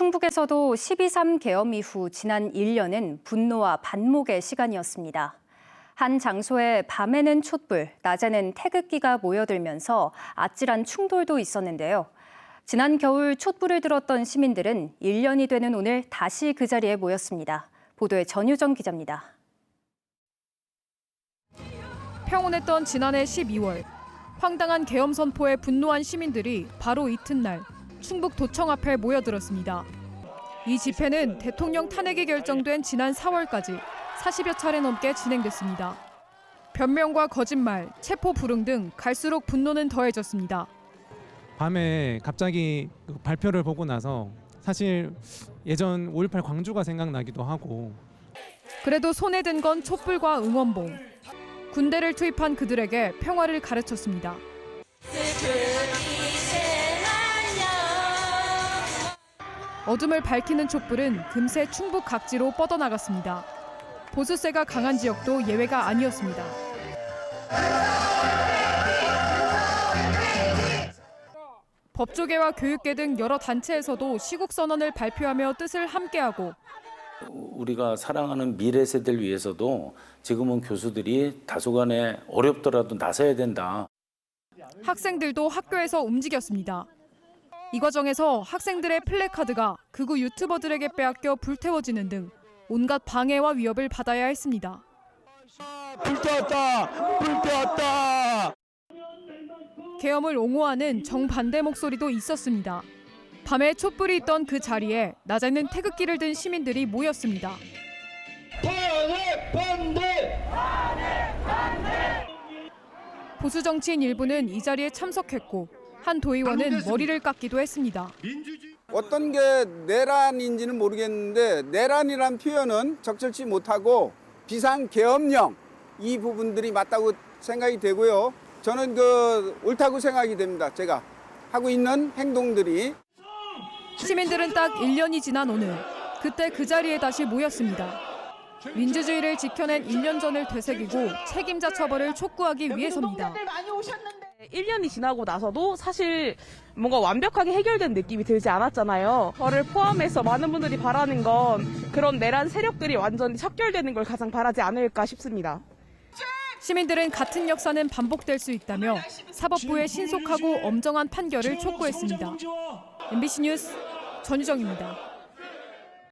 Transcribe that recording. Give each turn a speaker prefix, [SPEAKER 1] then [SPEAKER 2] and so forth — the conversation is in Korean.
[SPEAKER 1] 충북에서도 12.3 계엄 이후 지난 1년은 분노와 반목의 시간이었습니다. 한 장소에 밤에는 촛불, 낮에는 태극기가 모여들면서 아찔한 충돌도 있었는데요. 지난 겨울 촛불을 들었던 시민들은 1년이 되는 오늘 다시 그 자리에 모였습니다. 보도에 전유정 기자입니다.
[SPEAKER 2] 평온했던 지난해 12월 황당한 계엄 선포에 분노한 시민들이 바로 이튿날 충북 도청 앞에 모여들었습니다. 이 집회는 대통령 탄핵이 결정된 지난 4월까지 40여 차례 넘게 진행됐습니다. 변명과 거짓말, 체포 불응 등 갈수록 분노는 더해졌습니다.
[SPEAKER 3] 밤에 갑자기 그 발표를 보고 나서 사실 예전 5.18 광주가 생각나기도 하고
[SPEAKER 2] 그래도 손에 든 건 촛불과 응원봉. 군대를 투입한 그들에게 평화를 가르쳤습니다. 어둠을 밝히는 촛불은 금세 충북 각지로 뻗어나갔습니다. 보수세가 강한 지역도 예외가 아니었습니다. 법조계와 교육계 등 여러 단체에서도 시국 선언을 발표하며 뜻을 함께하고
[SPEAKER 4] 우리가 사랑하는 미래 세대를 위해서도 지금은 교수들이 다소간에 어렵더라도 나서야 된다.
[SPEAKER 2] 학생들도 학교에서 움직였습니다. 이 과정에서 학생들의 플래카드가 극우 유튜버들에게 빼앗겨 불태워지는 등 온갖 방해와 위협을 받아야 했습니다.
[SPEAKER 5] 불태웠다! 불태웠다!
[SPEAKER 2] 계엄을 옹호하는 정반대 목소리도 있었습니다. 밤에 촛불이 있던 그 자리에 낮에는 태극기를 든 시민들이 모였습니다.
[SPEAKER 5] 탄핵 반대!
[SPEAKER 2] 보수 정치인 일부는 이 자리에 참석했고 한 도의원은 머리를 깎기도 했습니다.
[SPEAKER 6] 어떤 게 내란인지는 모르겠는데 내란이란 표현은 적절치 못하고 비상계엄령 이 부분들이 맞다고 생각이 되고요. 저는 그 옳다고 생각이 됩니다. 제가 하고 있는 행동들이
[SPEAKER 2] 시민들은 딱 1년이 지난 오늘 그때 그 자리에 다시 모였습니다. 민주주의를 지켜낸 1년 전을 되새기고 책임자 처벌을 촉구하기 위해서입니다.
[SPEAKER 7] 1년이 지나고 나서도 사실 뭔가 완벽하게 해결된 느낌이 들지 않았잖아요. 저를 포함해서 많은 분들이 바라는 건 그런 내란 세력들이 완전히 척결되는 걸 가장 바라지 않을까 싶습니다.
[SPEAKER 2] 시민들은 같은 역사는 반복될 수 있다며 사법부의 신속하고 엄정한 판결을 촉구했습니다. MBC 뉴스 전유정입니다.